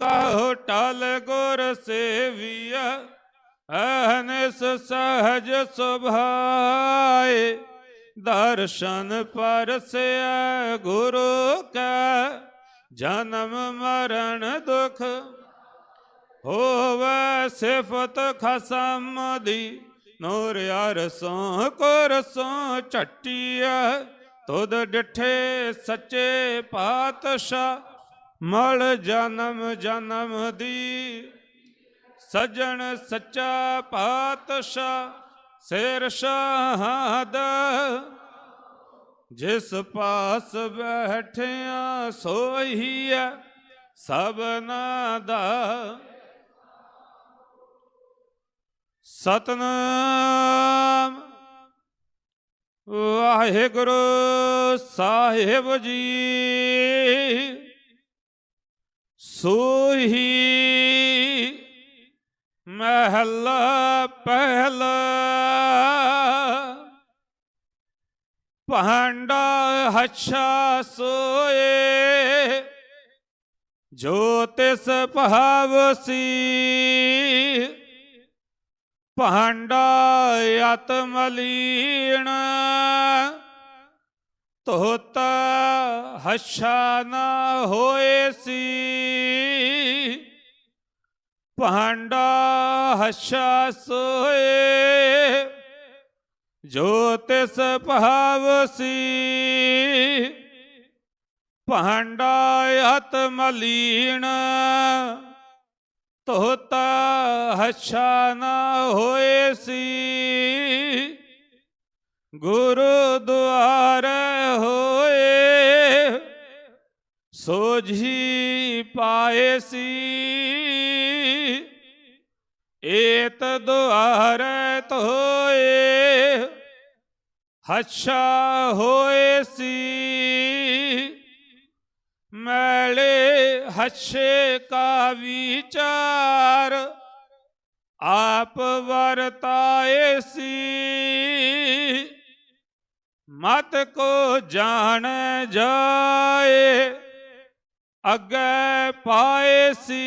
ਕਹੋ ਟਲ ਗੁਰ ਸੇਵੀਆ ਅਹਨਿਸ ਸਹਜ ਸੁਭਾਏ। ਦਰਸ਼ਨ ਪਰਸਿਆ ਗੁਰੂ ਕਾ, ਜਨਮ ਮਰਨ ਦੁਖ ਹੋਵੇ ਸਿਫਤ ਖਸਮ ਦੀ ਨੂਰ ਅਰਸੋਂ ਕੁਰਸੋਂ ਝਟਿਆ ਤੁਧ ਡਿਠੇ ਸੱਚੇ ਪਾਤਸ਼ਾਹ। ਮਲ ਜਨਮ ਜਨਮ ਦੀ, ਸਜਣ ਸੱਚਾ ਪਾਤਸ਼ਾਹ ਸਿਰ ਸ਼ਹਾਦ। ਜਿਸ ਪਾਸ ਬੈਠਿਆ ਸੋਈ ਹੈ ਸਭਨਾ ਦਾ ਸਤਨਾਮ। ਵਾਹਿਗੁਰੂ ਸਾਹਿਬ ਜੀ। ਸੋਹੀ ਮਹਲਾ ਪਹਿਲਾ ਭਾਂਡਾ ਹੱਛਾ ਸੋਏ ਜੋ ਤਿਸ ਭਾਵਸੀ ਭਾਂਡਾ ਅਤ ਮਲੀਣ ਤੋਤਾ ਹੱਛਾ ਨਾ ਹੋਏ ਸੀ। ਭਾਂਡਾ ਹੱਛਾ ਸੋਏ, ਜੋ ਤਿਸ ਭਾਵਸੀ ਭਾਂਡਾ ਹਤ ਮਲੀਣ ਤੋਤਾ ਹੱਛਾ ਨਾ ਹੋਏ ਸੀ। ਗੁਰ ਦੁਆਰੇ ਹੋਏ, ਸੋਝੀ ਪਾਏ ਸੀ। ਏਤ ਦੁਆਰ ਤੋਏ ਹੱਛਾ ਹੋਏ ਸੀ। ਮੈਲੇ ਹੱਛੇ ਕਾ ਵਿਚਾਰ, ਆਪ ਵਰਤਾਏ ਸੀ। ਮਤ ਕੋ ਜਾਣ ਜਾਏ, ਅੱਗੇ ਪਾਏ ਸੀ।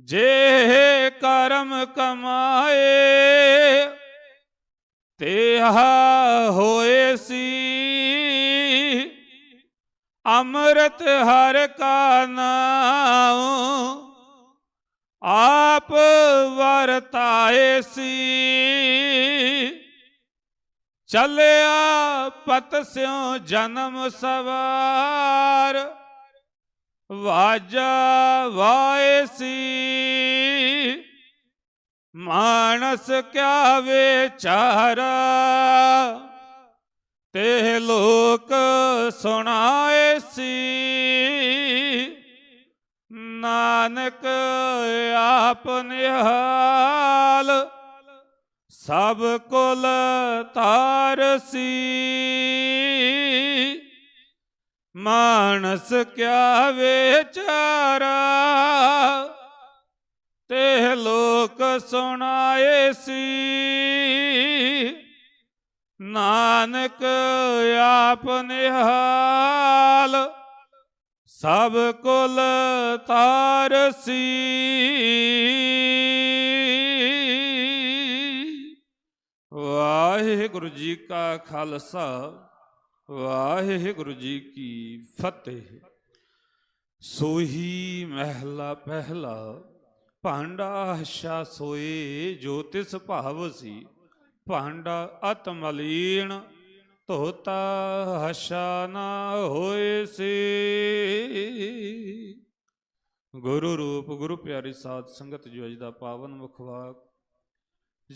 ਜੇ ਕਰਮ ਕਮਾਏ, ਤੇ ਹੋਏ ਸੀ। ਅੰਮ੍ਰਿਤ ਹਰ ਕਾ ਨਾਮ ਆਪ ਵਰਤਾਏ ਸੀ। ਚੱਲਿਆ ਪਤ ਸਿਉ ਜਨਮ ਸਵਾਰ। ਵਾਜਾ ਵਾਏ ਸੀ। ਮਾਨਸ ਕਿਆ ਵਿਚਾਰਾ ਤੇ ਲੋਕ ਸੁਣਾਏ ਸੀ। ਨਾਨਕ ਆਪ ਨਿਹਾਲ ਸਭ ਕੁਲ ਤਾਰਸੀ ਮਾਨਸ ਕਿਆ ਵਿਚਾਰਾ ਤੇ ਲੋਕ ਸੁਣਾਏ ਸੀ। ਨਾਨਕ ਆਪ ਨਿਹਾਲ ਸਭ ਕੁਲ ਤਾਰਸੀ ਵਾਹਿਗੁਰੂ ਜੀ ਕਾ ਖਾਲਸਾ, ਵਾਹਿਗੁਰੂ ਜੀ ਕੀ ਫਤਿਹ। ਸੋਹੀ ਮਹਿਲਾ ਪਹਿਲਾ, ਭਾਂਡਾ ਹਸ਼ਾ ਸੋਏ ਜੋ ਤਿਸ ਭਾਵ ਸੀ। ਭਾਂਡਾ ਅਤ ਮਲੀਣ ਧੋਤਾ ਹਸ਼ਾ ਨਾ ਹੋਏ ਸੀ। ਗੁਰੂ ਰੂਪ, ਗੁਰੂ ਪਿਆਰੀ ਸਾਧ ਸੰਗਤ ਜੋ ਅਜ ਦਾ ਪਾਵਨ ਮੁਖਵਾਕ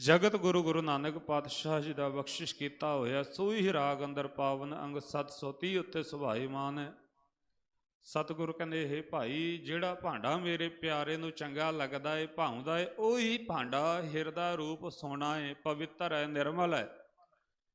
ਜਗਤ ਗੁਰੂ ਗੁਰੂ ਨਾਨਕ ਪਾਤਸ਼ਾਹ ਜੀ ਦਾ ਬਖਸ਼ਿਸ਼ ਕੀਤਾ ਹੋਇਆ, ਸੋਈ ਰਾਗ ਅੰਦਰ ਪਾਵਨ ਅੰਗ 730 ਉੱਤੇ ਸੁਭਾਈਮਾਨ ਹੈ। ਸਤਿਗੁਰੂ ਕਹਿੰਦੇ ਇਹ ਭਾਈ, ਜਿਹੜਾ ਭਾਂਡਾ ਮੇਰੇ ਪਿਆਰੇ ਨੂੰ ਚੰਗਾ ਲੱਗਦਾ ਏ, ਭਾਉਂਦਾ ਏ, ਉਹੀ ਭਾਂਡਾ ਹਿਰਦਾ ਰੂਪ ਸੋਨਾ ਏ, ਪਵਿੱਤਰ ਹੈ ਨਿਰਮਲ ਹੈ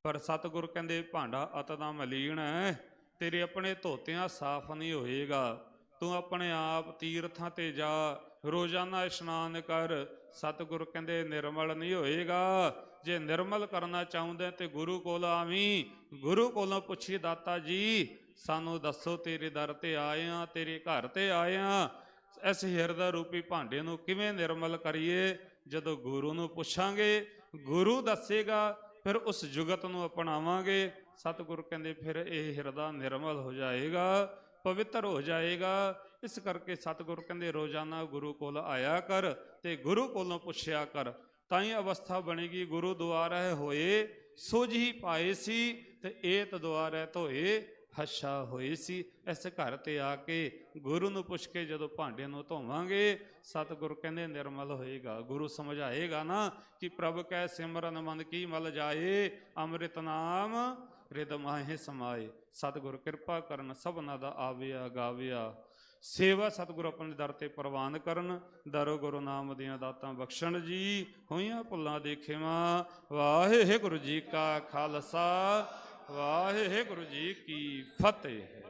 ਪਰ ਸਤਿਗੁਰ ਕਹਿੰਦੇ, ਭਾਂਡਾ ਅਤ ਦਾ ਮਲੀਨ ਹੈ, ਤੇਰੇ ਆਪਣੇ ਧੋਤਿਆਂ ਸਾਫ਼ ਨਹੀਂ ਹੋਏਗਾ। ਤੂੰ ਆਪਣੇ ਆਪ ਤੀਰਥਾਂ ਤੇ ਜਾ ਰੋਜ਼ਾਨਾ ਇਸ਼ਨਾਨ ਕਰ, ਸਤਿਗੁਰ ਕਹਿੰਦੇ ਨਿਰਮਲ ਨਹੀਂ ਹੋਏਗਾ। ਜੇ ਨਿਰਮਲ ਕਰਨਾ ਚਾਹੁੰਦੇ ਤੇ ਗੁਰੂ ਕੋਲ ਆਵੀਂ। ਗੁਰੂ ਕੋਲੋਂ ਪੁੱਛੀ, ਦਾਤਾ ਜੀ, ਸਾਨੂੰ ਦੱਸੋ ਤੇਰੇ ਦਰ ਤੇ ਆਏ ਆ, ਤੇਰੇ ਘਰ ਤੇ ਆਏ ਆ। ਇਸ ਹਿਰਦਾ ਰੂਪੀ ਭਾਂਡੇ ਨੂੰ ਕਿਵੇਂ ਨਿਰਮਲ ਕਰੀਏ? ਜਦੋਂ ਗੁਰੂ ਨੂੰ ਪੁੱਛਾਂਗੇ, ਗੁਰੂ ਦੱਸੇਗਾ, ਫਿਰ ਉਸ ਜੁਗਤ ਨੂੰ ਅਪਣਾਵਾਂਗੇ। ਸਤਿਗੁਰ ਕਹਿੰਦੇ, ਫਿਰ ਇਹ ਹਿਰਦਾ ਨਿਰਮਲ ਹੋ ਜਾਏਗਾ। ਪਵਿੱਤਰ ਹੋ ਜਾਏਗਾ। ਇਸ ਕਰਕੇ ਸਤਿਗੁਰ ਕਹਿੰਦੇ, ਰੋਜ਼ਾਨਾ ਗੁਰੂ ਕੋਲ ਆਇਆ ਕਰ ਤੇ ਗੁਰੂ ਕੋਲੋਂ ਪੁੱਛਿਆ ਕਰ। ਤਾਂ ਹੀ ਅਵਸਥਾ ਬਣੇਗੀ। ਗੁਰੂ ਦੁਆਰਾ ਹੋਏ, ਸੁਝ ਹੀ ਪਾਏ ਸੀ ਤੇ ਏਤ ਦੁਆਰਾ ਧੋਏ, ਹੱਛਾ ਹੋਏ ਸੀ। ਇਸ ਘਰ ਤੇ ਆ ਕੇ ਗੁਰੂ ਨੂੰ ਪੁੱਛ ਕੇ ਜਦੋਂ ਭਾਂਡੇ ਨੂੰ ਧੋਵਾਂਗੇ, ਸਤਿਗੁਰ ਕਹਿੰਦੇ, ਨਿਰਮਲ ਹੋਏਗਾ। ਗੁਰੂ ਸਮਝਾਏਗਾ ਨਾ ਕਿ ਪ੍ਰਭ ਕੈ ਸਿਮਰਨ ਮਨ ਕੀ ਮਲ ਜਾਏ, ਅੰਮ੍ਰਿਤ ਨਾਮ ਰਿਦ ਮਾਹੇ ਸਮਾਏ। ਸਤਿਗੁਰ ਕਿਰਪਾ ਕਰਨ ਸਭਨਾ ਦਾ ਆਵਿਆ ਗਾਵਿਆ। ਸੇਵਾ ਸਤਿਗੁਰ ਆਪਣੇ ਦਰ ਤੇ ਪ੍ਰਵਾਨ ਕਰਨ। ਦਰੋ ਗੁਰੂ ਨਾਮ ਦੀਆਂ ਦਾਤਾਂ ਬਖਸ਼ਣ ਜੀ। ਹੋਈਆਂ ਭੁੱਲਾਂ ਦੇ ਵਾਹਿਗੁਰੂ ਜੀ ਕਾ ਖਾਲਸਾ। ਵਾਹਿਗੁਰੂ ਜੀ ਕੀ ਫਤਿਹ।